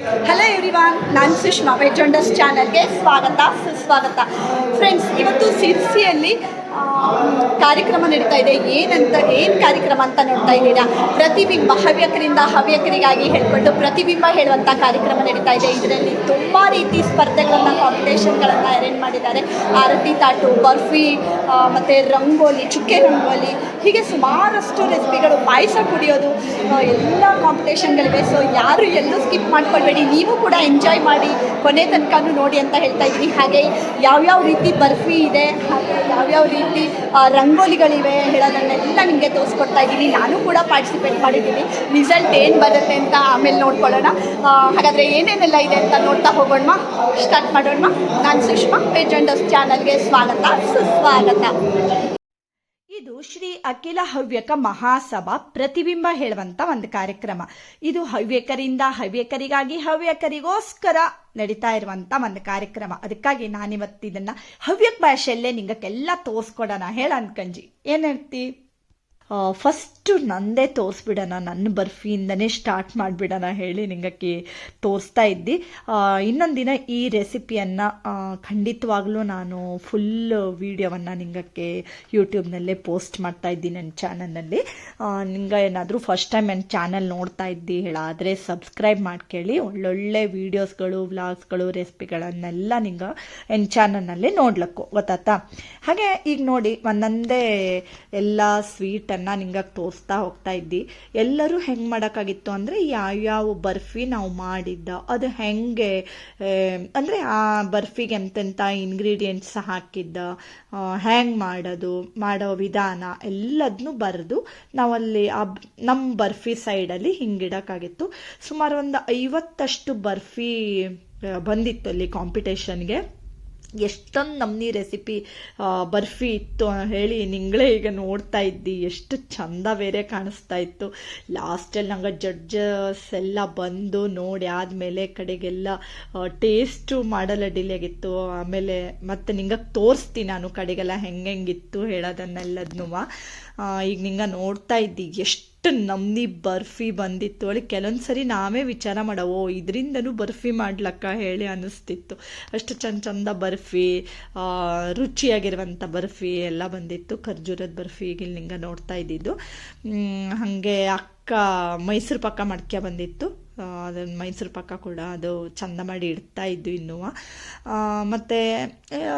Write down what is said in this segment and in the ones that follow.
Hello everyone ನಾನು Sushma veg ಚಾನಲ್ಗೆ ಸ್ವಾಗತ ಸುಸ್ವಾಗತ. ಫ್ರೆಂಡ್ಸ್ ಇವತ್ತು ಸಿರ್ಸಿಯಲ್ಲಿ ಕಾರ್ಯಕ್ರಮ ನಡೀತಾ ಇದೆ. ಏನಂತ, ಏನು ಕಾರ್ಯಕ್ರಮ ಅಂತ ನೋಡ್ತಾ ಇದ್ದೀರಾ? ಪ್ರತಿಬಿಂಬ, ಹವ್ಯಕರಿಂದ ಹವ್ಯಕರಿಗಾಗಿ ಹೇಳ್ಕೊಂಡು ಪ್ರತಿಬಿಂಬ ಹೇಳುವಂಥ ಕಾರ್ಯಕ್ರಮ ನಡೀತಾ ಇದೆ. ಇದರಲ್ಲಿ ತುಂಬ ರೀತಿ ಸ್ಪರ್ಧೆಗಳನ್ನು ಕಾಂಪಿಟೇಷನ್ಗಳನ್ನು ಅರೇಂಜ್ ಮಾಡಿದ್ದಾರೆ. ಆರತಿ ತಾಟು, ಬರ್ಫಿ ಮತ್ತು ರಂಗೋಲಿ, ಚುಕ್ಕೆ ರಂಗೋಲಿ, ಹೀಗೆ ಸುಮಾರಷ್ಟು ರೆಸಿಪಿಗಳು ಪಾಯಸ ಕುಡಿಯೋದು ಎಲ್ಲ ಕಾಂಪಿಟೇಷನ್ಗಳಿವೆ ಸೊ ಯಾರು ಎಲ್ಲೂ ಸ್ಕಿಪ್ ಮಾಡ್ಕೊಳ್ಬೇಡಿ. ನೀವು ಕೂಡ ಎಂಜಾಯ್ ಮಾಡಿ ಕೊನೆ ತನಕನೂ ನೋಡಿ ಅಂತ ಹೇಳ್ತಾ ಇದ್ದೀನಿ. ಹಾಗೆ ಯಾವ್ಯಾವ ರೀತಿ ಬರ್ಫಿ ಇದೆ, ಹಾಗೆ ಯಾವ್ಯಾವ ರೀತಿ ಆ, ರಂಗೋಲಿಗಳಿವೆ ಹೇಳೋದನ್ನೆಲ್ಲ ನಿಮಗೆ ತೋರಿಸ್ಕೊಡ್ತಾ ಇದ್ದೀನಿ. ನಾನು ಕೂಡ ಪಾರ್ಟಿಸಿಪೇಟ್ ಮಾಡಿದ್ದೀನಿ. ರಿಸಲ್ಟ್ ಏನು ಬರುತ್ತೆ ಅಂತ ಆಮೇಲೆ ನೋಡ್ಕೊಳ್ಳೋಣ. ಹಾಗಾದರೆ ಏನೇನೆಲ್ಲ ಇದೆ ಅಂತ ನೋಡ್ತಾ ಹೋಗೋಣ ಸ್ಟಾರ್ಟ್ ಮಾಡೋಣ ನಾನು ಸುಷ್ಮಾ ಪೇಜೆಂಡಸ್ ಚಾನಲ್ಗೆ ಸ್ವಾಗತ ಸುಸ್ವಾಗತ. ಶ್ರೀ ಅಖಿಲ ಹವ್ಯಕ ಮಹಾಸಭಾ ಪ್ರತಿಬಿಂಬ ಹೇಳುವಂತ ಒಂದು ಕಾರ್ಯಕ್ರಮ. ಇದು ಹವ್ಯಕರಿಂದ ಹವ್ಯಕರಿಗಾಗಿ ಹವ್ಯಕರಿಗೋಸ್ಕರ ನಡೀತಾ ಇರುವಂತ ಒಂದು ಕಾರ್ಯಕ್ರಮ. ಅದಕ್ಕಾಗಿ ನಾನಿವತ್ತು ಇದನ್ನ ಹವ್ಯಕ ಭಾಷೆಯಲ್ಲೇ ನಿಂಗಕ್ಕೆಲ್ಲ ತೋರಿಸ್ಕೊಡೋಣ. ಹೇಳ ಅನ್ಕಂಜಿ. ಏನ್ ಹೇಳ್ತಿ? ಫಸ್ಟು ನಂದೇ ತೋರಿಸ್ಬಿಡೋಣ ನನ್ನ ಬರ್ಫಿಯಿಂದನೇ ಸ್ಟಾರ್ಟ್ ಮಾಡಿಬಿಡೋಣ ಹೇಳಿ ನಿಂಗಕ್ಕೆ ತೋರಿಸ್ತಾ ಇದ್ದಿ. ಇನ್ನೊಂದು ದಿನ ಈ ರೆಸಿಪಿಯನ್ನು ಖಂಡಿತವಾಗ್ಲೂ ನಾನು ಫುಲ್ ವೀಡಿಯೋವನ್ನು ನಿಂಗಕ್ಕೆ ಯೂಟ್ಯೂಬ್ನಲ್ಲೇ ಪೋಸ್ಟ್ ಮಾಡ್ತಾ ಇದ್ದೀನಿ ನನ್ನ ಚಾನಲ್ನಲ್ಲಿ ನಿಂಗೆ ಏನಾದರೂ ಫಸ್ಟ್ ಟೈಮ್ ನನ್ನ ಚಾನಲ್ ನೋಡ್ತಾ ಇದ್ದಿ ಹೇಳಾದರೆ ಸಬ್ಸ್ಕ್ರೈಬ್ ಮಾಡ್ಕೊಳ್ಳಿ ಒಳ್ಳೊಳ್ಳೆ ವೀಡಿಯೋಸ್ಗಳು ವ್ಲಾಗ್ಸ್ಗಳು ರೆಸಿಪಿಗಳನ್ನೆಲ್ಲ ನಿಂಗೆ ನನ್ನ ಚಾನಲ್ನಲ್ಲಿ ನೋಡ್ಲಕ್ಕು. ಗೊತ್ತಾತಾ ಹಾಗೆ ಈಗ ನೋಡಿ, ಒಂದೊಂದೇ ಎಲ್ಲ ಸ್ವೀಟನ್ನು ನಿಂಗೆ ತೋರಿಸ್ತಾ ಹೋಗ್ತಾ ಇದ್ದಿ. ಎಲ್ಲರೂ ಹೆಂಗೆ ಮಾಡೋಕ್ಕಾಗಿತ್ತು ಅಂದರೆ ಯಾವ್ಯಾವ ಬರ್ಫಿ ನಾವು ಮಾಡಿದ್ದ, ಅದು ಹೆಂಗೆ ಅಂದರೆ ಆ ಬರ್ಫಿಗೆ ಎಂತೆಂಥ ಇಂಗ್ರೀಡಿಯೆಂಟ್ಸ್ ಹಾಕಿದ್ದ ಹ್ಯಾಂಗ್ ಮಾಡೋದು, ಮಾಡೋ ವಿಧಾನ ಎಲ್ಲದನ್ನೂ ಬರೆದು ನಾವಲ್ಲಿ ಆ ನಮ್ಮ ಬರ್ಫಿ ಸೈಡಲ್ಲಿ ಹಿಂಗಿಡೋಕ್ಕಾಗಿತ್ತು. ಸುಮಾರು ಒಂದು ಐವತ್ತಷ್ಟು ಬರ್ಫಿ ಬಂದಿತ್ತು ಅಲ್ಲಿ ಕಾಂಪಿಟೇಷನ್ಗೆ ಎಷ್ಟೊಂದು ನಮ್ನಿ ರೆಸಿಪಿ ಬರ್ಫಿ ಇತ್ತು ಹೇಳಿ ನಿಂಗಳೇ ಈಗ ನೋಡ್ತಾ ಇದ್ದಿ. ಎಷ್ಟು ಚಂದ ಬೇರೆ ಕಾಣಿಸ್ತಾ ಇತ್ತು. ಲಾಸ್ಟಲ್ಲಿ ನಂಗೆ ಜಡ್ಜಸ್ ಎಲ್ಲ ಬಂದು ನೋಡಿ ಆದಮೇಲೆ ಕಡೆಗೆಲ್ಲ ಟೇಸ್ಟು ಮಾಡಲ್ಲ ಡಿಲೇ ಆಗಿತ್ತು. ಆಮೇಲೆ ಮತ್ತೆ ನಿಂಗೆ ತೋರಿಸ್ತೀನಿ ನಾನು ಕಡೆಗೆಲ್ಲ ಹೆಂಗೆಂಗಿತ್ತು ಹೇಳೋದನ್ನೆಲ್ಲದನ್ನೂ ಈಗ ನಿಂಗೆ ನೋಡ್ತಾ ಇದ್ದಿ. ಎಷ್ಟು ನಮ್ನಿ ಬರ್ಫಿ ಬಂದಿತ್ತು. ಅಲ್ಲಿ ಕೆಲವೊಂದು ಸರಿ ನಾವೇ ವಿಚಾರ ಮಾಡವೋ ಇದರಿಂದನೂ ಬರ್ಫಿ ಮಾಡ್ಲಕ್ಕ ಹೇಳಿ ಅನ್ನಿಸ್ತಿತ್ತು. ಅಷ್ಟು ಚಂದ ಚಂದ ಬರ್ಫಿ ರುಚಿಯಾಗಿರುವಂಥ ಬರ್ಫಿ ಎಲ್ಲ ಬಂದಿತ್ತು. ಖರ್ಜೂರದ ಬರ್ಫಿ ಈಗ ನಿಂಗೆ ನೋಡ್ತಾ ಇದ್ದಿದ್ದು. ಹಾಗೆ ಅಕ್ಕ ಮೈಸೂರು ಪಾಕ ಮಡ್ಕೆ ಬಂದಿತ್ತು. ಅದನ್ನು ಮೈಸೂರು ಪಾಕ ಕೂಡ ಅದು ಚಂದ ಮಾಡಿ ಇಡ್ತಾ ಇದ್ದು ಇನ್ನೂ ಮತ್ತು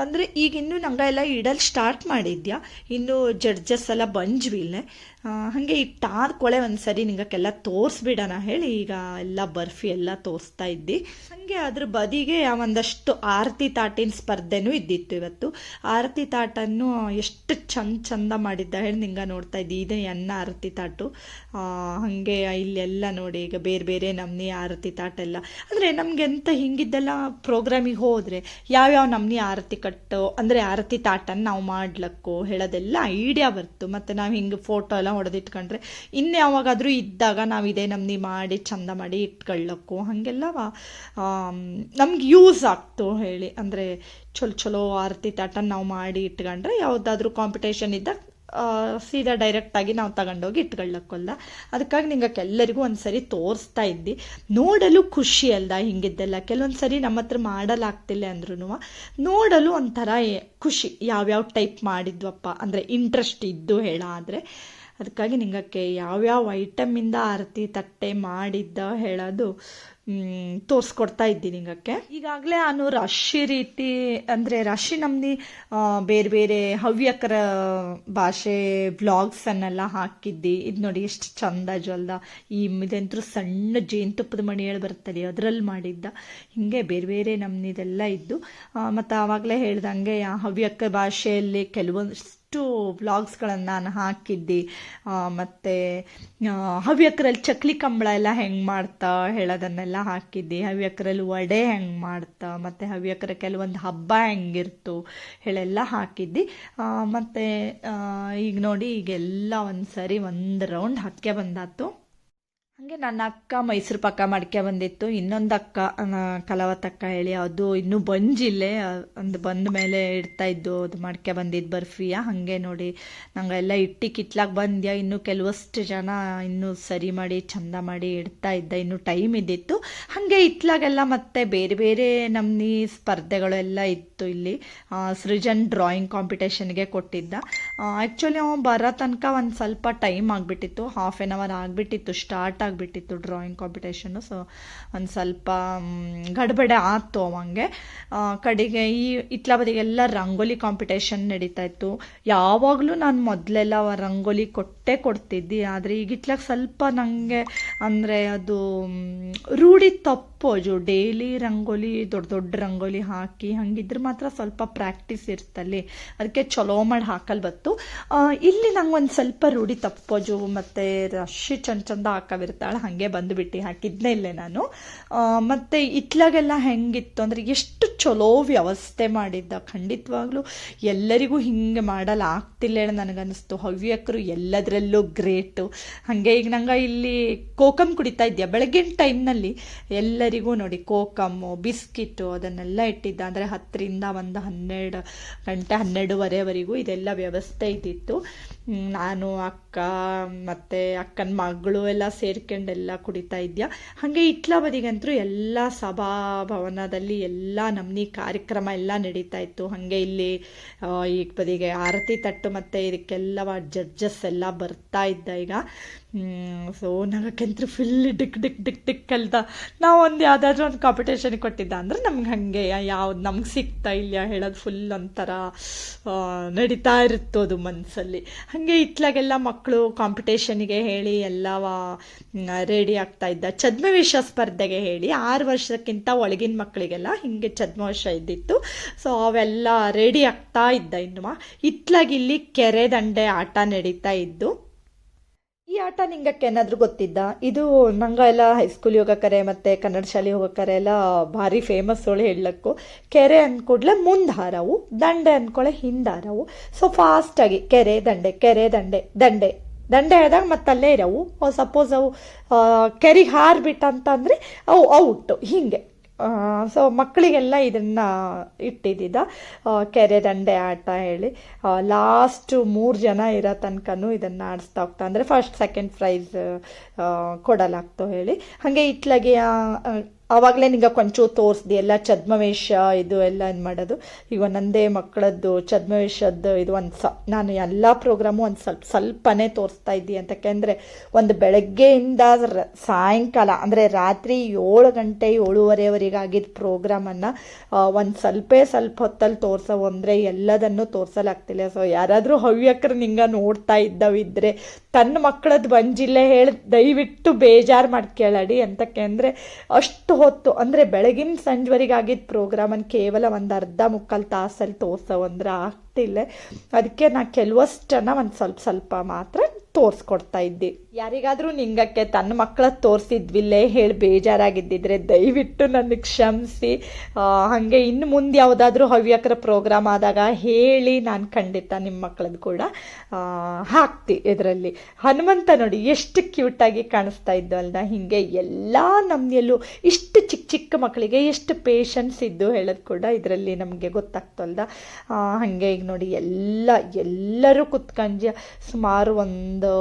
ಅಂದರೆ ಈಗ ಇನ್ನೂ ನಂಗೆ ಎಲ್ಲ ಇಡಲು ಸ್ಟಾರ್ಟ್ ಮಾಡಿದ್ಯಾ. ಇನ್ನೂ ಜಡ್ಜಸ್ ಎಲ್ಲ ಬಂಜ್ವಿಲ್ಲೆ. ಹಾಗೆ ಇಟ್ಟಾದ ಕೊಳೆ ಒಂದು ಸರಿ ನಿಂಗಕ್ಕೆಲ್ಲ ತೋರಿಸ್ಬಿಡೋಣ ಹೇಳಿ, ಈಗ ಎಲ್ಲ ಬರ್ಫಿ ಎಲ್ಲ ತೋರಿಸ್ತಾ ಇದ್ದಿ. ಹಾಗೆ ಅದ್ರ ಬದಿಗೆ ಒಂದಷ್ಟು ಆರತಿ ತಾಟಿನ ಸ್ಪರ್ಧೆನೂ ಇದ್ದಿತ್ತು ಇವತ್ತು. ಆರತಿ ತಾಟನ್ನು ಎಷ್ಟು ಚಂದ ಚಂದ ಮಾಡಿದ್ದ ಹೇಳಿ ನಿಂಗ ನೋಡ್ತಾ ಇದ್ದಿ. ಇದೆ ಅನ್ನ ಆರತಿ ತಾಟು. ಹಾಗೆ ಇಲ್ಲೆಲ್ಲ ನೋಡಿ ಈಗ ಬೇರೆ ಬೇರೆ ನಮ್ನಿ ಆರತಿ ತಾಟೆಲ್ಲ. ಅಂದರೆ ನಮ್ಗೆ ಎಂತ ಹಿಂಗಿದ್ದೆಲ್ಲ ಪ್ರೋಗ್ರಾಮಿಗೆ ಹೋದರೆ ಯಾವ್ಯಾವ ನಮ್ನಿ ಆರತಿ ಕಟ್ಟು, ಅಂದರೆ ಆರತಿ ತಾಟನ್ನು ನಾವು ಮಾಡ್ಲಕ್ಕೋ ಹೇಳೋದೆಲ್ಲ ಐಡಿಯಾ ಬರ್ತು. ಮತ್ತು ನಾವು ಹಿಂಗೆ ಫೋಟೋ ಎಲ್ಲ ಹೊಡೆದಿಟ್ಕೊಂಡ್ರೆ ಇನ್ನು ಯಾವಾಗಾದರೂ ಇದ್ದಾಗ ನಾವು ಇದೇ ನಮ್ದು ಮಾಡಿ ಚಂದ ಮಾಡಿ ಇಟ್ಕೊಳ್ಳೋಕ್ಕೂ ಹಾಗೆಲ್ಲ ನಮ್ಗೆ ಯೂಸ್ ಆಗ್ತು ಹೇಳಿ. ಅಂದರೆ ಚಲೋ ಚಲೋ ಆರತಿ ತಾಟನ್ನು ನಾವು ಮಾಡಿ ಇಟ್ಕೊಂಡ್ರೆ ಯಾವುದಾದ್ರೂ ಕಾಂಪಿಟೇಷನ್ ಇದ್ದಾಗ ಸೀದಾ ಡೈರೆಕ್ಟಾಗಿ ನಾವು ತಗೊಂಡೋಗಿ ಇಟ್ಕೊಳ್ಳೋಕ್ಕಲ್ಲ ಅದಕ್ಕಾಗಿ ನಿಂಗೆ ಎಲ್ಲರಿಗೂ ಒಂದು ಸರಿ ತೋರಿಸ್ತಾ ಇದ್ದಿ. ನೋಡಲು ಖುಷಿ ಅಲ್ದ ಹಿಂಗಿದ್ದೆಲ್ಲ? ಕೆಲವೊಂದು ಸರಿ ನಮ್ಮ ಹತ್ರ ಮಾಡಲಾಗ್ತಿಲ್ಲ ಅಂದ್ರೂ ನೋಡಲು ಒಂಥರ ಖುಷಿ. ಯಾವ್ಯಾವ ಟೈಪ್ ಮಾಡಿದ್ವಪ್ಪ? ಅಂದರೆ ಇಂಟ್ರೆಸ್ಟ್ ಇದ್ದು ಹೇಳ ಆದರೆ ಅದಕ್ಕಾಗಿ ನಿಂಗಕ್ಕೆ ಯಾವ್ಯಾವ ಐಟಮಿಂದ ಆರತಿ, ತಟ್ಟೆ ಮಾಡಿದ್ದ ಹೇಳೋದು ತೋರಿಸ್ಕೊಡ್ತಾ ಇದ್ದೀನಿ ನಿಂಗಕ್ಕೆ. ಈಗಾಗಲೇ ನಾನು ರಾಶಿ ರೀತಿ, ಅಂದರೆ ರಾಶಿ ನಮ್ನಿ ಬೇರೆ ಬೇರೆ ಹವ್ಯಕರ ಭಾಷೆ ಬ್ಲಾಗ್ಸನ್ನೆಲ್ಲ ಹಾಕಿದ್ದಿ. ಇದು ನೋಡಿ ಎಷ್ಟು ಚಂದ ಜಲ್ದ. ಈ ಇದಂತೂ ಸಣ್ಣ ಜೇನುತುಪ್ಪದ ಮಣಿಗಳು ಬರ್ತದೆ ಅದರಲ್ಲಿ ಮಾಡಿದ್ದ. ಹೀಗೆ ಬೇರೆ ಬೇರೆ ನಮ್ಮನಿದೆಲ್ಲ ಇದ್ದು. ಮತ್ತು ಆವಾಗಲೇ ಹೇಳ್ದಂಗೆ ಹವ್ಯಕ ಭಾಷೆಯಲ್ಲಿ ಕೆಲವೊಂದು ವ್ಲಾಗ್ಸ್ಗಳನ್ನು ನಾನು ಹಾಕಿದ್ದೆ. ಮತ್ತು ಹವ್ಯಕರಲ್ಲಿ ಚಕ್ಲಿ ಕಂಬಳ ಎಲ್ಲ ಹೆಂಗೆ ಮಾಡ್ತಾ ಹೇಳೋದನ್ನೆಲ್ಲ ಹಾಕಿದ್ದೆ. ಹವ್ಯಕರಲ್ಲಿ ವಡೆ ಹೆಂಗೆ ಮಾಡ್ತಾ, ಮತ್ತು ಹವ್ಯಕರ ಕೆಲವೊಂದು ಹಬ್ಬ ಹೆಂಗಿರ್ತು ಹೇಳೆಲ್ಲ ಹಾಕಿದ್ದೆ. ಮತ್ತು ಈಗ ನೋಡಿ, ಈಗೆಲ್ಲ ಒಂದು ಸರಿ ಒಂದು ರೌಂಡ್ ಹಕ್ಕೆ ಬಂದಾತು. ಹಾಗೆ ನನ್ನ ಅಕ್ಕ ಮೈಸೂರು ಪಕ್ಕ ಮಡ್ಕೆ ಬಂದಿತ್ತು. ಇನ್ನೊಂದು ಅಕ್ಕ ಕಲಾವತ್ ಅಕ್ಕ ಹೇಳಿ, ಅದು ಇನ್ನೂ ಬಂಜಿಲ್ಲೆ ಒಂದು ಬಂದ ಮೇಲೆ ಇಡ್ತಾ ಇದ್ದು, ಅದು ಮಾಡ್ಕೆ ಬಂದಿದ್ದು ಬರ್ಫಿಯ ಹಾಗೆ ನೋಡಿ ನಂಗೆಲ್ಲ ಇಟ್ಟಿ ಕಿತ್ಲಾಗ ಬಂದ್ಯಾ, ಇನ್ನು ಕೆಲವಷ್ಟು ಜನ ಇನ್ನೂ ಸರಿ ಮಾಡಿ, ಚಂದ ಮಾಡಿ ಇಡ್ತಾ ಇದ್ದ, ಇನ್ನು ಟೈಮ್ ಇದ್ದಿತ್ತು. ಹಾಗೆ ಇತ್ಲಾಗೆಲ್ಲ ಮತ್ತೆ ಬೇರೆ ಬೇರೆ ನಮ್ನಿ ಸ್ಪರ್ಧೆಗಳು ಎಲ್ಲ ಇತ್ತು ಇಲ್ಲಿ. ಸೃಜನ್ ಡ್ರಾಯಿಂಗ್ ಕಾಂಪಿಟೇಷನ್ಗೆ ಕೊಟ್ಟಿದ್ದ. ಆ್ಯಕ್ಚುಲಿ ಅವ ಬರೋ ತನಕ ಒಂದು ಸ್ವಲ್ಪ ಟೈಮ್ ಆಗಿಬಿಟ್ಟಿತ್ತು, ಹಾಫ್ ಆನ್ ಅವರ್ ಆಗಿಬಿಟ್ಟಿತ್ತು, ಸ್ಟಾರ್ಟ್ ಆಗಿಬಿಟ್ಟಿತ್ತು ಡ್ರಾಯಿಂಗ್ ಕಾಂಪಿಟೇಷನ್ನು ಸೊ ಒಂದು ಸ್ವಲ್ಪ ಗಡಬಡೆ ಆಯ್ತು ಅವಂಗೆ. ಕಡೆಗೆ ಈ ಇತ್ಲ ಬದಿಗೆಲ್ಲ ರಂಗೋಲಿ ಕಾಂಪಿಟೇಷನ್ ನಡೀತಾ ಇತ್ತು. ಯಾವಾಗಲೂ ನಾನು ಮೊದಲೆಲ್ಲ ರಂಗೋಲಿ ಕೊಟ್ಟೇ ಕೊಡ್ತಿದ್ದಿ, ಆದರೆ ಈಗ ಇತ್ಲಾಗ ಸ್ವಲ್ಪ ನನಗೆ ಅಂದರೆ ಅದು ರೂಢಿ ತಪ್ಪೋಜು ಡೈಲಿ ರಂಗೋಲಿ, ದೊಡ್ಡ ದೊಡ್ಡ ರಂಗೋಲಿ ಹಾಕಿ ಹಂಗಿದ್ರೆ ಮಾತ್ರ ಸ್ವಲ್ಪ ಪ್ರಾಕ್ಟೀಸ್ ಇರ್ತಲ್ಲಿ. ಅದಕ್ಕೆ ಚಲೋ ಮಾಡಿ ಹಾಕಲ್ ಬತ್ತು. ಇಲ್ಲಿ ನಂಗೆ ಒಂದು ಸ್ವಲ್ಪ ರೂಢಿ ತಪ್ಪೋಜು ಮತ್ತು ರಶಿ ಚಂದ ಚಂದ ಹಾಕವಿರ್ತಾಳೆ ಹಾಗೆ ಬಂದುಬಿಟ್ಟು ಹಾಕಿದ್ದೆ ಇಲ್ಲೇ ನಾನು. ಮತ್ತು ಇತ್ಲಾಗೆಲ್ಲ ಹೆಂಗಿತ್ತು ಅಂದರೆ ಎಷ್ಟು ಚಲೋ ವ್ಯವಸ್ಥೆ ಮಾಡಿದ್ದ. ಖಂಡಿತವಾಗ್ಲೂ ಎಲ್ಲರಿಗೂ ಹಿಂಗೆ ಮಾಡಲ್ಲ ಆಗ್ತಿಲ್ಲ ಹೇಳಿ ನನಗನ್ನಿಸ್ತು. ಹವ್ಯಕರು ಎಲ್ಲದರಲ್ಲೂ ಗ್ರೇಟು ಹಾಗೆ ಈಗ ನಂಗೆ ಇಲ್ಲಿ ಕೋಕಮ್ ಕುಡಿತಾ ಇದ್ದೆ ಬೆಳಗಿನ ಟೈಮ್ನಲ್ಲಿ ಎಲ್ಲರಿಗೂ ನೋಡಿ ಕೋಕಮ್ಮು ಬಿಸ್ಕಿಟ್ಟು ಅದನ್ನೆಲ್ಲ ಇಟ್ಟಿದ್ದ. ಅಂದರೆ ಹತ್ತರಿಂದ ಒಂದು ಹನ್ನೆರಡು ಗಂಟೆ ಹನ್ನೆರಡುವರೆವರೆಗೂ ಇದೆಲ್ಲ ವ್ಯವಸ್ಥೆ ಇದ್ದಿತ್ತು. ನಾನು, ಅಕ್ಕ, ಮತ್ತು ಅಕ್ಕನ ಮಗಳು ಎಲ್ಲ ಸೇರ್ಕೊಂಡೆಲ್ಲ ಕುಡಿತಾ ಇದ್ಯಾ? ಹಾಗೆ ಇಟ್ಲ ಬದಿಗಂತೂ ಎಲ್ಲ ಸಭಾಭವನದಲ್ಲಿ ಎಲ್ಲ ನಮ್ನಿ ಕಾರ್ಯಕ್ರಮ ಎಲ್ಲ ನಡೀತಾ ಇತ್ತು. ಹಾಗೆ ಇಲ್ಲಿ ಈ ಬದಿಗೆ ಆರತಿ ತಟ್ಟು ಮತ್ತು ಇದಕ್ಕೆಲ್ಲ ಜಡ್ಜಸ್ ಎಲ್ಲ ಬರ್ತಾ ಇದ್ದ ಈಗ. ಸೊ ನನಗಂತೂ ಫುಲ್ ಡಿಕ್ ಡಿಕ್ ಡಿಕ್ ಡಿಕ್ ಕಲ್ತ. ನಾವು ಒಂದು ಯಾವುದಾದ್ರೂ ಒಂದು ಕಾಂಪಿಟೇಷನ್ ಕೊಟ್ಟಿದ್ದ ಅಂದ್ರೆ ನಮ್ಗೆ ಹಾಗೆ ಯಾವ್ದು ನಮ್ಗೆ ಸಿಗ್ತಾ ಇಲ್ಲ ಹೇಳೋದು ಫುಲ್ ಒಂಥರ ನಡೀತಾ ಇರುತ್ತೋ ಅದು ಮನಸ್ಸಲ್ಲಿ ಹಾಗೆ ಇತ್ಲಾಗೆಲ್ಲ ಮಕ್ಕಳು ಕಾಂಪಿಟೇಷನಿಗೆ ಹೇಳಿ ಎಲ್ಲ ರೆಡಿ ಆಗ್ತಾ ಇದ್ದ. ಛದ್ಮವೇಷ ಸ್ಪರ್ಧೆಗೆ ಹೇಳಿ ಆರು ವರ್ಷಕ್ಕಿಂತ ಒಳಗಿನ ಮಕ್ಕಳಿಗೆಲ್ಲ ಹಿಂಗೆ ಛದ್ಮವೇಷ ಇದ್ದಿತ್ತು. ಸೊ ಅವೆಲ್ಲ ರೆಡಿ ಆಗ್ತಾ ಇದ್ದ ಇನ್ನು ಇತ್ಲಾಗಿಲ್ಲಿ ಕೆರೆ ದಂಡೆ ಆಟ ನಡೀತಾ ಇದ್ದು. ಈ ಆಟ ನಿಂಗಕ್ಕೆ ಏನಾದರೂ ಗೊತ್ತಿದ್ದ? ಇದು ನಂಗೆ ಎಲ್ಲ ಹೈಸ್ಕೂಲ್ ಹೋಗಕರೆ ಮತ್ತು ಕನ್ನಡ ಶಾಲೆ ಹೋಗಕರೆ ಎಲ್ಲ ಭಾರಿ ಫೇಮಸ್ ಅವಳು ಹೇಳಕ್ಕೂ. ಕೆರೆ ಅಂದ್ಕೂಡ್ಲೆ ಮುಂದೆ ಹಾರವು, ದಂಡೆ ಅಂದ್ಕೊಳ್ಳೆ ಹಿಂದೆ ಹಾರವು. ಸೊ ಫಾಸ್ಟಾಗಿ ಕೆರೆ, ದಂಡೆ ಕೆರೆ, ದಂಡೆ ದಂಡೆ. ದಂಡೆ ಆದಾಗ ಮತ್ತೆ ಅಲ್ಲೇ ಇರವು ಸಪೋಸ್ ಅವು ಕೆರೆಗೆ ಹಾರ್ಬಿಟ್ಟಂತಂದರೆ ಅವು ಔಟು ಹೀಗೆ. ಸೊ ಮಕ್ಕಳಿಗೆಲ್ಲ ಇದನ್ನ ಇಟ್ಟಿದ್ದ ಕೆರೆ ದಂಡೆ ಆಟ ಹೇಳಿ. ಲಾಸ್ಟ್ ಮೂರು ಜನ ಇರೋ ತನಕನೂ ಇದನ್ನು ಆಡಿಸ್ತಾ ಹೋಗ್ತಾ ಅಂದರೆ ಫಸ್ಟ್ ಸೆಕೆಂಡ್ ಪ್ರೈಸ್ ಕೊಡಲಾಗ್ತು ಹೇಳಿ. ಹಾಗೆ ಇತ್ಲಾಗೆ ಆವಾಗಲೇ ನಿಂಗೆ ಕೊಂಚೂ ತೋರಿಸ್ದು, ಎಲ್ಲ ಛದ್ಮವೇಷ, ಇದು ಎಲ್ಲ ಏನು ಮಾಡೋದು. ಈಗ ನಂದೇ ಮಕ್ಕಳದ್ದು ಛದ್ಮವೇಷದ್ದು, ಇದು ಒಂದು ಸ, ನಾನು ಎಲ್ಲ ಪ್ರೋಗ್ರಾಮು ಒಂದು ಸ್ವಲ್ಪ, ಸ್ವಲ್ಪನೇ ತೋರಿಸ್ತಾ ಇದ್ದೀನಿ ಅಂತ ಯಾಕೆಂದರೆ ಒಂದು ಬೆಳಗ್ಗೆಯಿಂದ ಸಾಯಂಕಾಲ, ಅಂದರೆ ರಾತ್ರಿ ಏಳು ಗಂಟೆ ಏಳುವರೆವರೆಗೆ ಆಗಿದ್ದ ಪ್ರೋಗ್ರಾಮನ್ನು ಒಂದು ಸ್ವಲ್ಪ ಸ್ವಲ್ಪ ಹೊತ್ತಲ್ಲಿ ತೋರಿಸೋ ಅಂದರೆ ಎಲ್ಲದನ್ನು ತೋರಿಸಲಾಗ್ತಿಲ್ಲ. ಸೊ ಯಾರಾದರೂ ಹವ್ಯಕರು ನಿಂಗೆ ನೋಡ್ತಾ ಇದ್ದವಿದ್ರೆ ತನ್ನ ಮಕ್ಕಳದ್ದು ಬಂಜಿಲ್ಲ ಹೇಳಿ, ದಯವಿಟ್ಟು ಬೇಜಾರು ಮಾಡ್ಕೇಳಡಿ ಅಂತಕ್ಕೆ ಅಂದರೆ ಅಷ್ಟು ಹೊತ್ತು ಅಂದರೆ ಬೆಳಗಿನ ಸಂಜೆವರೆಗೆ ಆಗಿದ್ದ ಪ್ರೋಗ್ರಾಮನ್ನು ಕೇವಲ ಒಂದು ಅರ್ಧ ಮುಕ್ಕಾಲು ತಾಸಲ್ಲಿ ತೋರ್ಸವು ಅಂದ್ರೆ ಆಗ್ತಿಲ್ಲ ಅದಕ್ಕೆ ನಾ ಕೆಲವಷ್ಟನ್ನ ಒಂದು ಸ್ವಲ್ಪ ಸ್ವಲ್ಪ ಮಾತ್ರ ತೋರಿಸ್ಕೊಡ್ತಾ ಇದ್ದೆ. ಯಾರಿಗಾದರೂ ನಿಂಗಕ್ಕೆ ತನ್ನ ಮಕ್ಕಳ ತೋರಿಸಿದ್ವಿಲ್ಲೇ ಹೇಳಿ ಬೇಜಾರಾಗಿದ್ದಿದ್ರೆ ದಯವಿಟ್ಟು ನನಗೆ ಕ್ಷಮಿಸಿ. ಹಾಗೆ ಇನ್ನು ಮುಂದೆ ಯಾವುದಾದ್ರೂ ಹವ್ಯಕರ ಪ್ರೋಗ್ರಾಮ್ ಆದಾಗ ಹೇಳಿ ನಾನು ಖಂಡಿತ ನಿಮ್ಮ ಮಕ್ಕಳದ್ದು ಕೂಡ ಹಾಕ್ತಿ ಇದರಲ್ಲಿ. ಹನುಮಂತ ನೋಡಿ ಎಷ್ಟು ಕ್ಯೂಟಾಗಿ ಕಾಣಿಸ್ತಾ ಇದ್ದು ಹಿಂಗೆ ಎಲ್ಲ ನಮ್ಮನೆಯಲ್ಲೂ ಇಷ್ಟು ಚಿಕ್ಕ ಚಿಕ್ಕ ಮಕ್ಕಳಿಗೆ ಎಷ್ಟು ಪೇಷನ್ಸ್ ಇದ್ದು ಹೇಳೋದು ಕೂಡ ಇದರಲ್ಲಿ ನಮಗೆ ಗೊತ್ತಾಗ್ತಲ್ದ. ಹಾಗೆ ನೋಡಿ ಎಲ್ಲ, ಎಲ್ಲರೂ ಕುತ್ಕಂಜ ಸುಮಾರು ಒಂದು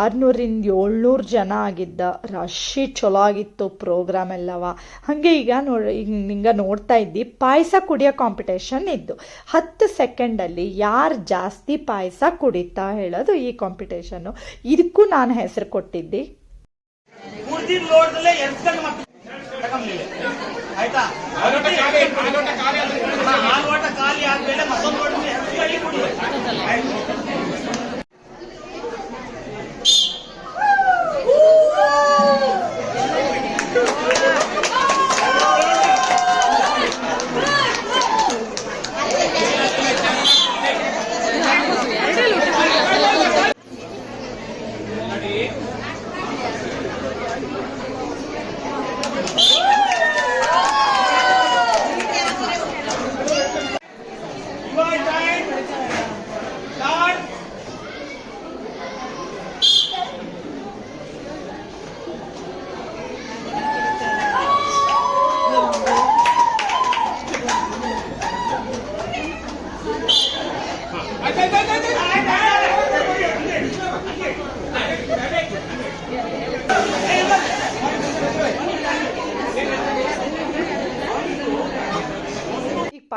ಆರ್ನೂರಿಂದ ಏಳ್ನೂರು ಜನ ಆಗಿದ್ದ. ರಶಿ ಚಲೋ ಆಗಿತ್ತು ಪ್ರೋಗ್ರಾಮ್ ಎಲ್ಲವ. ಹಾಗೆ ಈಗ ನೋಡಿ, ಈಗ ನಿಂಗೆ ನೋಡ್ತಾ ಇದ್ದಿ, ಪಾಯಸ ಕುಡಿಯೋ ಕಾಂಪಿಟೇಷನ್ ಇದ್ದು. ಹತ್ತು ಸೆಕೆಂಡಲ್ಲಿ ಯಾರು ಜಾಸ್ತಿ ಪಾಯಸ ಕುಡಿತಾ ಹೇಳೋದು ಈ ಕಾಂಪಿಟೇಷನ್ನು ಇದಕ್ಕೂ ನಾನು ಹೆಸರು ಕೊಟ್ಟಿದ್ದೆ. ತಗೊಂಬಿಡಿ ಆಯ್ತಾ? ಆ ಲೋಟ ಖಾಲಿ ಆದ್ಮೇಲೆ ಮತ್ತೊಂದು ಲೋಟ ಕುಡಿ. ಆಯ್ತು.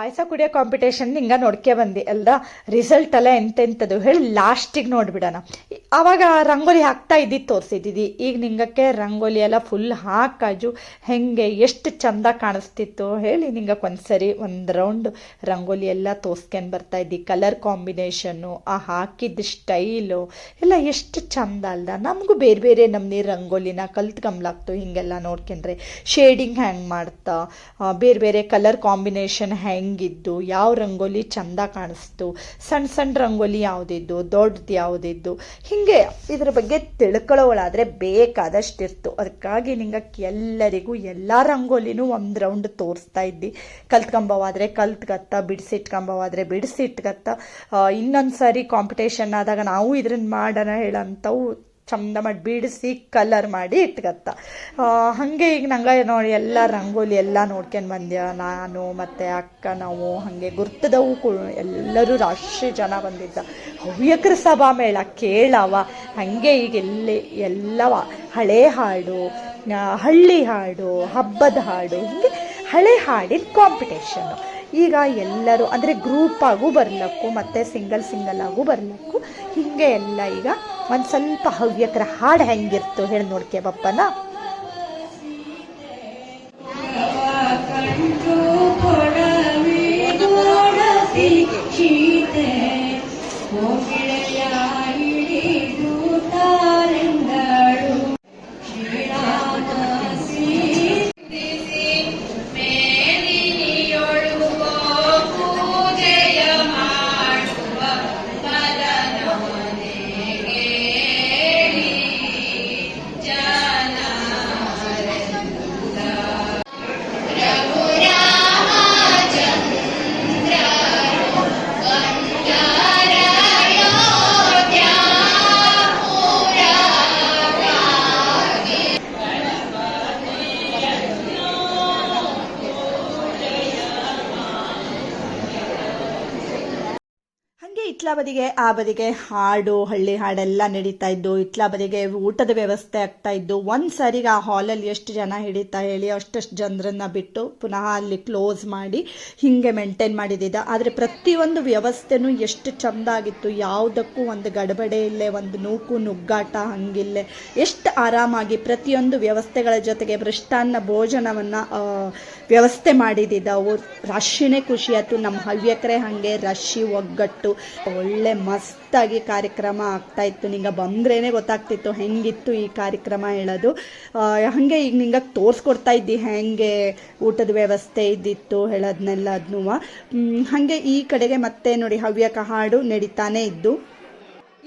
ಪಾಯಸ ಕುಡಿಯೋ ಕಾಂಪಿಟೇಷನ್ ಹಿಂಗ ನೋಡ್ಕೆ ಬಂದಿ. ಅಲ್ದ ರಿಸಲ್ಟ್ ಎಲ್ಲ ಎಂತೆಂಥದ್ದು ಹೇಳಿ ಲಾಸ್ಟಿಗೆ ನೋಡ್ಬಿಡೋಣ. ಆವಾಗ ರಂಗೋಲಿ ಹಾಕ್ತಾ ಇದ್ದಿದ್ದು ತೋರಿಸಿದ್ದೀವಿ ಈಗ ನಿಂಗಕ್ಕೆ ರಂಗೋಲಿ ಎಲ್ಲ ಫುಲ್ ಹಾಕಾಜು ಹೆಂಗೆ, ಎಷ್ಟು ಚಂದ ಕಾಣಿಸ್ತಿತ್ತು ಹೇಳಿ ನಿಂಗಕ್ಕೆ ಒಂದ್ಸರಿ ಒಂದು ರೌಂಡ್ ರಂಗೋಲಿ ಎಲ್ಲ ತೋರ್ಸ್ಕೊಂಡು ಬರ್ತಾ ಇದ್ದಿ. ಕಲರ್ ಕಾಂಬಿನೇಷನ್ನು ಆ ಹಾಕಿದ ಸ್ಟೈಲು ಎಲ್ಲ ಎಷ್ಟು ಚಂದ ಅಲ್ದ. ನಮಗೂ ಬೇರೆ ಬೇರೆ ನಮ್ನಿ ರಂಗೋಲಿನ ಕಲ್ತ್ಕಂಬ್ಲಾಗ್ತು ಹಿಂಗೆಲ್ಲ ನೋಡ್ಕೊಂಡ್ರೆ. ಶೇಡಿಂಗ್ ಹ್ಯಾಂಗ್ ಮಾಡ್ತಾ ಬೇರೆ ಬೇರೆ ಕಲರ್ ಕಾಂಬಿನೇಷನ್ ಹೆಂಗಿದ್ದು, ಯಾವ ರಂಗೋಲಿ ಚಂದ ಕಾಣಿಸ್ತು ಸಣ್ಣ ಸಣ್ಣ ರಂಗೋಲಿ ಯಾವುದಿದ್ದು, ದೊಡ್ಡದು ಯಾವುದಿದ್ದು, ಹೀಗೆ ಇದ್ರ ಬಗ್ಗೆ ತಿಳ್ಕೊಳ್ಳೋಳಾದರೆ ಬೇಕಾದಷ್ಟಿರ್ತು. ಅದಕ್ಕಾಗಿ ನಿಂಗೆ ಎಲ್ಲರಿಗೂ ಎಲ್ಲ ರಂಗೋಲಿನೂ ಒಂದು ರೌಂಡ್ ತೋರಿಸ್ತಾ ಇದ್ದಿ. ಕಲ್ತ್ಕೊಂಬವಾದರೆ ಕಲ್ತ್ಗತ್ತ ಬಿಡಿಸಿಟ್ಕೊಂಬವಾದರೆ ಬಿಡಿಸಿಟ್ಗತ್ತ ಇನ್ನೊಂದು ಸಾರಿ ಕಾಂಪಿಟೇಷನ್ ಆದಾಗ ನಾವು ಇದ್ರನ್ನ ಮಾಡೋಣ ಹೇಳಂತವು ಚಂದ ಮಾಡಿ ಬಿಡಿಸಿ ಕಲರ್ ಮಾಡಿ ಇಟ್ಕತ್ತ. ಹಂಗೆ ಈಗ ನಂಗೆ ನೋಡಿ ಎಲ್ಲ ರಂಗೋಲಿ ಎಲ್ಲ ನೋಡ್ಕೊಂಡು ಬಂದ್ಯ? ನಾನು ಮತ್ತು ಅಕ್ಕ, ನಾವು ಹಾಗೆ ಗುರ್ತದವು ಎಲ್ಲರೂ ರಾಶಿ ಜನ ಬಂದಿದ್ದ. ಹವ್ಯಕರ ಸಭಾ ಮೇಳ ಕೇಳವ. ಹಾಗೆ ಈಗ ಎಲ್ಲಿ ಎಲ್ಲವ. ಹಳೆ ಹಾಡು ಹಳ್ಳಿ ಹಾಡು, ಹಬ್ಬದ ಹಾಡು, ಹೀಗೆ ಹಳೆ ಹಾಡಿನ ಕಾಂಪಿಟೇಷನ್ನು ಈಗ ಎಲ್ಲರೂ ಅಂದರೆ ಗ್ರೂಪ್ ಆಗು ಬರ್ಲಕ್ಕು, ಮತ್ತು ಸಿಂಗಲ್ ಸಿಂಗಲ್ ಆಗು ಬರ್ಲಕ್ಕು, ಹೀಗೆ ಎಲ್ಲ ಈಗ ಒಂದು ಸ್ವಲ್ಪ ಹವ್ಯಕರ ಹಾಡು ಹೆಂಗಿರ್ತು ಹೇಳಿ ನೋಡ್ಕೆ ಬಪ್ಪನ. ಇತ್ಲಾ ಬದಿಗೆ ಆ ಬದಿಗೆ ಹಾಡು, ಹಳ್ಳಿ ಹಾಡೆಲ್ಲ ನಡೀತಾ ಇದ್ದು ಇತ್ಲಾ ಬದಿಗೆ ಊಟದ ವ್ಯವಸ್ಥೆ ಆಗ್ತಾ ಇದ್ದು, ಒಂದು ಸರಿಗೆ ಆ ಹಾಲಲ್ಲಿ ಎಷ್ಟು ಜನ ಹಿಡಿತಾ ಹೇಳಿ, ಅಷ್ಟಷ್ಟು ಜನರನ್ನ ಬಿಟ್ಟು ಪುನಃ ಅಲ್ಲಿ ಕ್ಲೋಸ್ ಮಾಡಿ ಹೀಗೆ ಮೇಂಟೈನ್ ಮಾಡಿದ್ದಿದ್ದ ಆದರೆ ಪ್ರತಿಯೊಂದು ವ್ಯವಸ್ಥೆನೂ ಎಷ್ಟು ಚಂದ ಆಗಿತ್ತು. ಯಾವುದಕ್ಕೂ ಒಂದು ಗಡಬಡೆ ಇಲ್ಲೇ, ಒಂದು ನೂಕು ನುಗ್ಗಾಟ ಹಂಗಿಲ್ಲೇ. ಎಷ್ಟು ಆರಾಮಾಗಿ ಪ್ರತಿಯೊಂದು ವ್ಯವಸ್ಥೆಗಳ ಜೊತೆಗೆ ಮೃಷ್ಟಾನ್ನ ಭೋಜನವನ್ನು ವ್ಯವಸ್ಥೆ ಮಾಡಿದ್ದಿದ್ದವು ರಶ್ಶಿನೇ ಖುಷಿ ಆಯ್ತು. ನಮ್ಮ ಹವ್ಯಕರೇ ಹಾಗೆ ರಾಶಿ, ಒಗ್ಗಟ್ಟು ಒಳ್ಳೆ ಮಸ್ತಾಗಿ ಕಾರ್ಯಕ್ರಮ ಆಗ್ತಾ ಇತ್ತು. ನಿಂಗೆ ಬಂದ್ರೇನೆ ಗೊತ್ತಾಗ್ತಿತ್ತು ಹೆಂಗಿತ್ತು ಈ ಕಾರ್ಯಕ್ರಮ ಹೇಳೋದು. ಹಾಗೆ ಈಗ ನಿಂಗೆ ತೋರಿಸ್ಕೊಡ್ತಾ ಇದ್ದಿ ಹೆಂಗೆ ಊಟದ ವ್ಯವಸ್ಥೆ ಇದ್ದಿತ್ತು ಹೇಳೋದ್ನೆಲ್ಲ ಅದನ್ನೂ ಹಾಗೆ ಈ ಕಡೆಗೆ ಮತ್ತೆ ನೋಡಿ ಹವ್ಯಕ ಹಾಡು ನಡೀತಾನೆ ಇದ್ದು.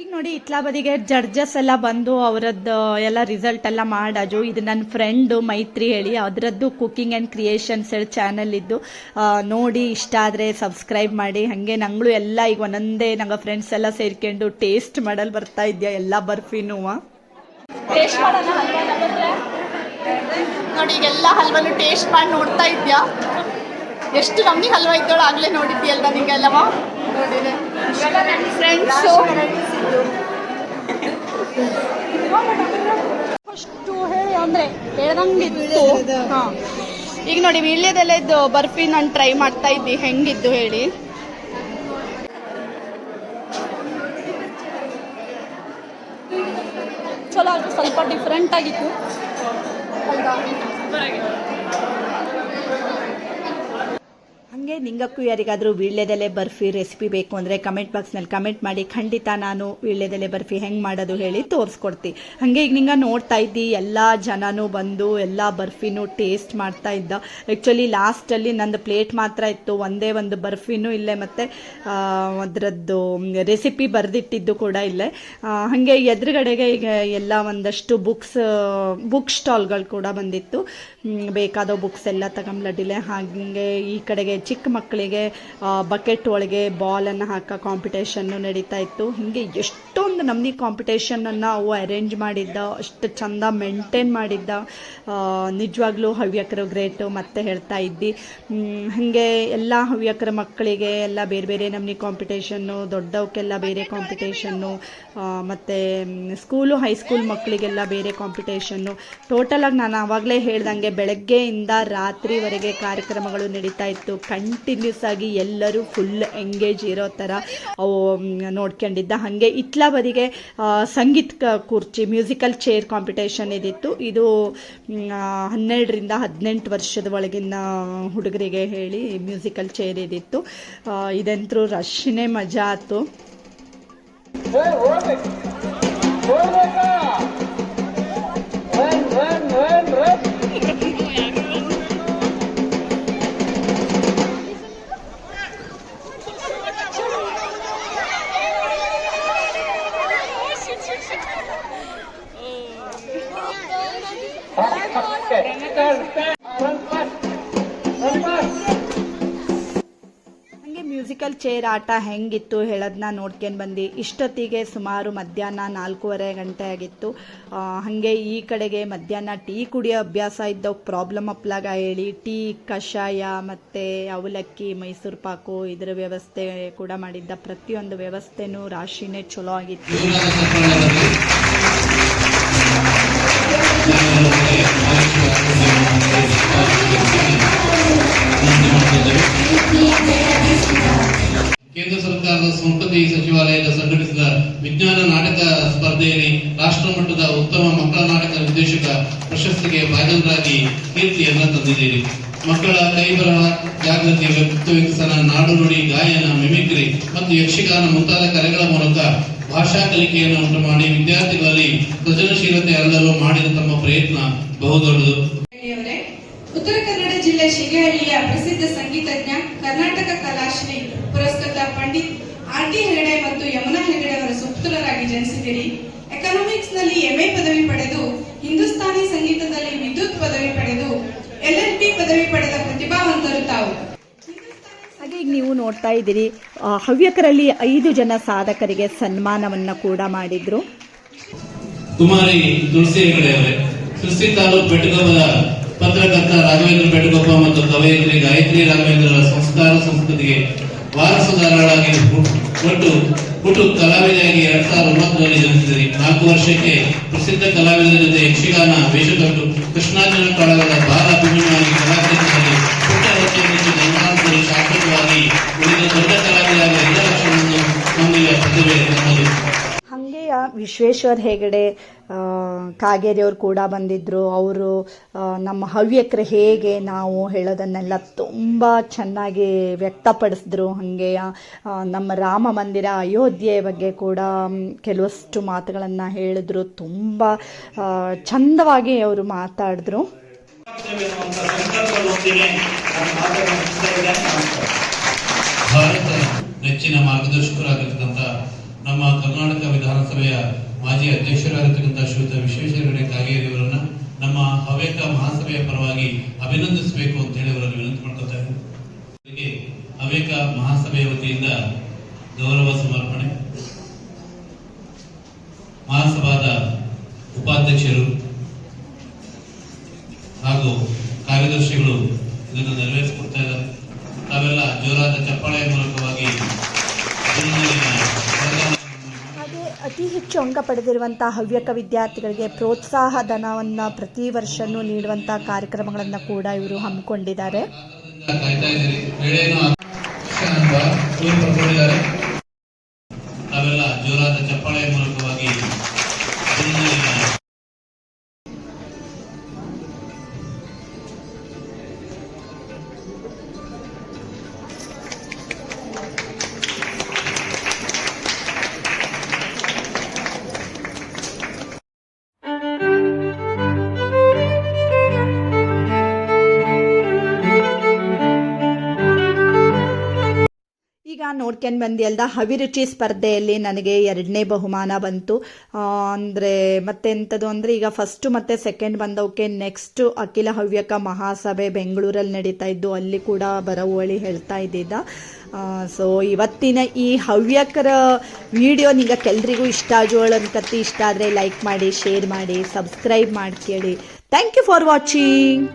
ಈಗ ನೋಡಿ ಇತ್ಲಾ ಬದಿಗೆ ಜಡ್ಜಸ್ ಎಲ್ಲ ಬಂದು ಅವರದ್ದು ಎಲ್ಲ ರಿಸಲ್ಟ್ ಎಲ್ಲ ಮಾಡೋದು ಇದು ನನ್ನ ಫ್ರೆಂಡು ಮೈತ್ರಿ ಹೇಳಿ, ಅದರದ್ದು ಕುಕಿಂಗ್ ಆ್ಯಂಡ್ ಕ್ರಿಯೇಷನ್ಸ್ ಹೇಳಿ ಚಾನಲ್ ಇದ್ದು. ನೋಡಿ, ಇಷ್ಟ ಆದರೆ ಸಬ್ಸ್ಕ್ರೈಬ್ ಮಾಡಿ. ಹಾಗೆ ನಂಗಳು ಎಲ್ಲ ಈಗ ಒಂದೊಂದೇ ನಂಗೆ ಫ್ರೆಂಡ್ಸ್ ಎಲ್ಲ ಸೇರ್ಕೊಂಡು ಟೇಸ್ಟ್ ಮಾಡಲ್ ಬರ್ತಾ ಇದೆಯಾ, ಎಲ್ಲ ಬರ್ಫಿನೂ? ನೋಡಿ ಈಗೆಲ್ಲ ಹಲ್ವನು ಟೇಸ್ಟ್ ಮಾಡಿ ನೋಡ್ತಾ ಇದ್ಯಾ? ಎಷ್ಟು ನಮ್ಗೆ ಹಲ್ವಾ ಇದ್ದೋಳು ಆಗ್ಲೇ ನೋಡಿದ್ಯಲ್ಲ ನಿಂಗೆಲ್ಲವ? ನೋಡಿದೆ. ಫ್ರೆಂಡ್ಸು ಅಷ್ಟು ಹೇಳಿ ಅಂದ್ರೆ ಹೇಳ್ದಂಗಿತ್ತು. ಹಾ. ಈಗ ನೋಡಿ ವೀಳ್ಯದೆಲೆದು ಬರ್ಫಿ ನಾನು ಟ್ರೈ ಮಾಡ್ತಾ ಇದ್ದಿ. ಹೆಂಗಿದ್ದು ಹೇಳಿ? ಚಲೋ ಅದು ಸ್ವಲ್ಪ ಡಿಫ್ರೆಂಟ್ ಆಗಿತ್ತು. ಹಾಗೆ ನಿಂಗಕ್ಕೂ ಯಾರಿಗಾದರೂ ವೀಳ್ಯದೆಲೆ ಬರ್ಫಿ ರೆಸಿಪಿ ಬೇಕು ಅಂದರೆ ಕಮೆಂಟ್ ಬಾಕ್ಸ್ನಲ್ಲಿ ಕಮೆಂಟ್ ಮಾಡಿ, ಖಂಡಿತ ನಾನು ವೀಳ್ಯದೆಲೆ ಬರ್ಫಿ ಹೆಂಗೆ ಮಾಡೋದು ಹೇಳಿ ತೋರಿಸ್ಕೊಡ್ತಿ. ಹಾಗೆ ಈಗ ನಿಂಗೆ ನೋಡ್ತಾ ಇದ್ದಿ, ಎಲ್ಲ ಜನನೂ ಬಂದು ಎಲ್ಲ ಬರ್ಫಿನೂ ಟೇಸ್ಟ್ ಮಾಡ್ತಾ ಇದ್ದ. ಆ್ಯಕ್ಚುಲಿ ಲಾಸ್ಟಲ್ಲಿ ನಂದು ಪ್ಲೇಟ್ ಮಾತ್ರ ಇತ್ತು, ಒಂದೇ ಒಂದು ಬರ್ಫಿನೂ ಇಲ್ಲೇ ಮತ್ತು ಅದರದ್ದು ರೆಸಿಪಿ ಬರೆದಿಟ್ಟಿದ್ದು ಕೂಡ ಇಲ್ಲೇ. ಹಾಗೆ ಎದುರುಗಡೆಗೆ ಈಗ ಎಲ್ಲ ಒಂದಷ್ಟು ಬುಕ್ಸ್ ಬುಕ್ ಸ್ಟಾಲ್ಗಳು ಕೂಡ ಬಂದಿತ್ತು. ಬೇಕಾದ ಬುಕ್ಸ್ ಎಲ್ಲ ತಗೊಂಬ್ಲಡ್ಡಿಲೆ ಹಾಗೆ ಈ ಕಡೆಗೆ ಚಿಕ್ಕ ಮಕ್ಕಳಿಗೆ ಬಕೆಟ್ ಒಳಗೆ ಬಾಲನ್ನು ಹಾಕೋ ಕಾಂಪಿಟೇಷನ್ನು ನಡೀತಾ ಇತ್ತು. ಹೀಗೆ ಎಷ್ಟೊಂದು ನಮ್ಮನಿ ಕಾಂಪಿಟೇಷನನ್ನು ಅವು ಅರೇಂಜ್ ಮಾಡಿದ್ದ, ಅಷ್ಟು ಚಂದ ಮೇಂಟೈನ್ ಮಾಡಿದ್ದ. ನಿಜವಾಗ್ಲೂ ಹವ್ಯಕರು ಗ್ರೇಟು ಮತ್ತೆ ಹೇಳ್ತಾ ಇದ್ದಿ. ಹಾಗೆ ಎಲ್ಲ ಹವ್ಯಕರ ಮಕ್ಕಳಿಗೆ ಎಲ್ಲ ಬೇರೆ ಬೇರೆ ನಮ್ನಿ ಕಾಂಪಿಟೇಷನ್ನು ದೊಡ್ಡವಕ್ಕೆಲ್ಲ ಬೇರೆ ಕಾಂಪಿಟೇಷನ್ನು ಮತ್ತು ಸ್ಕೂಲು ಹೈಸ್ಕೂಲ್ ಮಕ್ಕಳಿಗೆಲ್ಲ ಬೇರೆ ಕಾಂಪಿಟೇಷನ್ನು ಟೋಟಲಾಗಿ ನಾನು ಆವಾಗಲೇ ಹೇಳ್ದಂಗೆ ಬೆಳಗ್ಗೆಯಿಂದ ರಾತ್ರಿವರೆಗೆ ಕಾರ್ಯಕ್ರಮಗಳು ನಡೀತಾ ಇತ್ತು. ಕಂಟಿನ್ಯೂಸ್ ಆಗಿ ಎಲ್ಲರೂ ಫುಲ್ ಎಂಗೇಜ್ ಇರೋ ಥರ ನೋಡ್ಕೊಂಡಿದ್ದ. ಹಾಗೆ ಇತ್ಲ ಬದಿಗೆ ಸಂಗೀತ ಕುರ್ಚಿ ಮ್ಯೂಸಿಕಲ್ ಚೇರ್ ಕಾಂಪಿಟೇಷನ್ ಇದಿತ್ತು. ಇದು ಹನ್ನೆರಡರಿಂದ ಹದಿನೆಂಟು ವರ್ಷದ ಒಳಗಿನ ಹುಡುಗರಿಗೆ ಹೇಳಿ ಮ್ಯೂಸಿಕಲ್ ಚೇರ್ ಇದಿತ್ತು. ಇದಂತರೂ ಇದಂತೂ ರಶ್ನೇ ಮಜಾ ಆಯ್ತು. ಆಟ ಹೆಂಗಿತ್ತು ಹೇಳೋದನ್ನ ನೋಡ್ಕೊಂಡು ಬಂದು. ಇಷ್ಟೊತ್ತಿಗೆ ಸುಮಾರು ಮಧ್ಯಾಹ್ನ ನಾಲ್ಕೂವರೆ ಗಂಟೆ ಆಗಿತ್ತು. ಹಾಗೆ ಈ ಕಡೆಗೆ ಮಧ್ಯಾಹ್ನ ಟೀ ಕುಡಿಯೋ ಅಭ್ಯಾಸ ಇದ್ದವು ಪ್ರಾಬ್ಲಮ್ ಅಪ್ಲಾಗ ಹೇಳಿ, ಟೀ, ಕಷಾಯ ಮತ್ತು ಅವಲಕ್ಕಿ, ಮೈಸೂರು ಪಾಕು ಇದರ ವ್ಯವಸ್ಥೆ ಕೂಡ ಮಾಡಿದ್ದ. ಪ್ರತಿಯೊಂದು ವ್ಯವಸ್ಥೆನೂ ರಾಶಿನೇ ಚಲೋ ಆಗಿತ್ತು. ಕೇಂದ್ರ ಸರ್ಕಾರದ ಸಂಸ್ಕೃತಿ ಸಚಿವಾಲಯದ ಸಂಘಟಿಸಿದ ವಿಜ್ಞಾನ ನಾಟಕ ಸ್ಪರ್ಧೆಯಲ್ಲಿ ರಾಷ್ಟ್ರ ಮಟ್ಟದ ಉತ್ತಮ ಮಕ್ಕಳ ನಾಟಕ ನಿರ್ದೇಶಕ ಪ್ರಶಸ್ತಿಗೆ ಭಾಜನರಾಗಿ ಕೀರ್ತಿಯನ್ನ ತಂದಿದ್ದೀರಿ. ಮಕ್ಕಳ ಕೈಬರಹ ಜಾಗೃತಿ ವ್ಯಕ್ತಿತ್ವ ವಿಕಸನ ನಾಡು ನುಡಿ ಗಾಯನ, ಮಿಮಿಕ್ರಿ ಮತ್ತು ಯಕ್ಷಗಾನ ಮುಂತಾದ ಕಲೆಗಳ ಮೂಲಕ ಭಾಷಾ ಕಲಿಕೆಯನ್ನು ಉಂಟು ಮಾಡಿ ವಿದ್ಯಾರ್ಥಿಗಳಲ್ಲಿ ಸೃಜನಶೀಲತೆ ಅರಳಲು ಮಾಡಿದ ತಮ್ಮ ಪ್ರಯತ್ನ ಬಹುದೊಡ್ಡದು. ಉತ್ತರ ಕನ್ನಡ ಜಿಲ್ಲೆ ಶಿಗಹಳ್ಳಿಯ ಪ್ರಸಿದ್ಧ ಸಂಗೀತಜ್ಞ ಕರ್ನಾಟಕ ಕಲಾಶ್ರೀ ಪಂಡಿತ್ ಆರ್ ಟಿ ಹೆಗಡೆ ಮತ್ತು ಯಮುನಾ ಹೆಗಡೆ ಅವರ ಸುಪುತ್ರರಾಗಿ ಜನಿಸಿದಿರಿ ಎಕನಾಮಿಕ್ಸ್ನಲ್ಲಿ ಎಂಎ ಪದವಿ ಪಡೆದು ಹಿಂದೂಸ್ತಾನಿ ಸಂಗೀತದಲ್ಲಿ ವಿದ್ಯುತ್ ಪದವಿ ಪಡೆದು ಎಲ್ಎಲ್ಬಿ ಪದವಿ ಪಡೆದ ಪ್ರತಿಭಾವಂತರು ತಾವು. ಹಾಗೆ ಈಗ ನೀವು ನೋಡ್ತಾ ಇದ್ದೀರಿ ಹವ್ಯಕರಲ್ಲಿ ಐದು ಜನ ಸಾಧಕರಿಗೆ ಸನ್ಮಾನವನ್ನ ಕೂಡ ಮಾಡಿದ್ರು. ಕುಮಾರಿ ತುಳಸಿ ಹೆಗಡೆ ಅವರೇ. ಸೃಷ್ಟಿ ತಾಲೂಕು ಬೆಟ್ಟಗೊಪ್ಪದ ಪತ್ರಕರ್ತ ರಾಘವೇಂದ್ರ ಬೆಟ್ಟಗೊಪ್ಪ ಮತ್ತು ಕವಯಿತ್ರಿ ಗಾಯತ್ರಿ ರಾಘವೇಂದ್ರ ಸಂಸ್ಕಾರ ಸಂಸ್ಕೃತಿಗೆ ವಾರಸುದಾರರಾಗಿ ಒಟ್ಟು ಹುಟ್ಟು ಕಲಾವಿದೆಯಾಗಿ ಎರಡ್ ಸಾವಿರದ ಒಂಬತ್ತರಲ್ಲಿ ಜನಿಸಿದ್ರಿ. ನಾಲ್ಕು ವರ್ಷಕ್ಕೆ ಪ್ರಸಿದ್ಧ ಕಲಾವಿದರ ಜೊತೆ ಯಕ್ಷಗಾನ ವೇಷಕಟ್ಟು ಕೃಷ್ಣಾರ್ಜುನ ಕಾಳಗದ ಬಾಲ ಅಭಿಮಾನಿ ಕಲಾಕ್ಷೇತ್ರದಲ್ಲಿ ಪುಟ್ಟ ಗಂಗಾಂತರಿ ಶಾಶ್ವತವಾಗಿ ಉಳಿದ ದೊಡ್ಡ ವಿಶ್ವೇಶ್ವರ್ ಹೆಗಡೆ ಕಾಗೇರಿಯವರು ಕೂಡ ಬಂದಿದ್ದರು ಅವರು ನಮ್ಮ ಹವ್ಯಕರು ಹೇಗೆ ನಾವು ಹೇಳೋದನ್ನೆಲ್ಲ ತುಂಬ ಚೆನ್ನಾಗಿ ವ್ಯಕ್ತಪಡಿಸಿದ್ರು. ಹಾಗೆ ನಮ್ಮ ರಾಮ ಮಂದಿರ ಅಯೋಧ್ಯೆ ಬಗ್ಗೆ ಕೂಡ ಕೆಲವಷ್ಟು ಮಾತುಗಳನ್ನು ಹೇಳಿದ್ರು. ತುಂಬ ಚಂದವಾಗಿ ಅವರು ಮಾತಾಡಿದ್ರು. ಭಾರತ ನೆಚ್ಚಿನ ಮಾರ್ಗದರ್ಶಕರಾಗಿರ್ತಕ್ಕಂಥ ನಮ್ಮ ಕರ್ನಾಟಕ ವಿಧಾನಸಭೆಯ ಮಾಜಿ ಅಧ್ಯಕ್ಷರಾಗಿರ್ತಕ್ಕಂಥ ಶ್ರೀಯುತ ವಿಶ್ವೇಶ್ವರ ಕಾಗೇರಿಯವರನ್ನ ನಮ್ಮ ಹವ್ಯಕ ಮಹಾಸಭೆಯ ಪರವಾಗಿ ಅಭಿನಂದಿಸಬೇಕು ಅಂತ ಹೇಳಿ ಅವರಲ್ಲಿ ವಿನಂತಿ ಮಾಡ್ಕೊತಾ ಇದ್ದೀನಿ. ಅವರಿಗೆ ಹವ್ಯಕ ಮಹಾಸಭೆಯ ವತಿಯಿಂದ ಗೌರವ ಸಮರ್ಪಣೆ. ಮಹಾಸಭಾದ ಉಪಾಧ್ಯಕ್ಷರು ಹಾಗೂ ಕಾರ್ಯದರ್ಶಿಗಳು ಇದನ್ನು ನೆರವೇರಿಸಿಕೊಡ್ತಾ ಇದ್ದಾರೆ. ತಾವೆಲ್ಲ ಜೋರಾದ ಚಪ್ಪಾಳೆಯ ಮೂಲಕವಾಗಿ ಅತಿ ಹೆಚ್ಚು ಅಂಕ ಪಡೆದಿರುವಂಥ ಹವ್ಯಕ ವಿದ್ಯಾರ್ಥಿಗಳಿಗೆ ಪ್ರೋತ್ಸಾಹ ಧನವನ್ನು ಪ್ರತಿ ವರ್ಷವೂ ನೀಡುವಂಥ ಕಾರ್ಯಕ್ರಮಗಳನ್ನು ಕೂಡ ಇವರು ಹಮ್ಮಿಕೊಂಡಿದ್ದಾರೆ. ಚಪ್ಪಾಳೆ ಇದ್ದೀರಿ ನೋಡ್ಕೊಂಡು ಬಂದಿ ಅಲ್ದ ಹವಿರುಚಿ ಸ್ಪರ್ಧೆಯಲ್ಲಿ ನನಗೆ ಎರಡನೇ ಬಹುಮಾನ ಬಂತು. ಅಂದರೆ ಅಂದ್ರೆ ಮತ್ತೆ ಎಂಥದ್ದು ಅಂದರೆ ಈಗ ಫಸ್ಟು ಮತ್ತು ಸೆಕೆಂಡ್ ಬಂದವಕ್ಕೆ ನೆಕ್ಸ್ಟು ಅಖಿಲ ಹವ್ಯಕ ಮಹಾಸಭೆ ಬೆಂಗಳೂರಲ್ಲಿ ನಡೀತಾ ಇದ್ದು ಅಲ್ಲಿ ಕೂಡ ಬರವಳಿ ಹೇಳ್ತಾ ಇದ್ದಿದ್ದ. ಸೊ ಇವತ್ತಿನ ಈ ಹವ್ಯಕರ ವಿಡಿಯೋ ನಿಮಗೆ ಕೆಲ್ರಿಗೂ ಇಷ್ಟ ಆಜೋಳ ಅನ್ಕತ್ತಿ ಇಷ್ಟ ಆದರೆ ಲೈಕ್ ಮಾಡಿ ಶೇರ್ ಮಾಡಿ subscribe ಮಾಡ್ಕೇಳಿ. Thank you for watching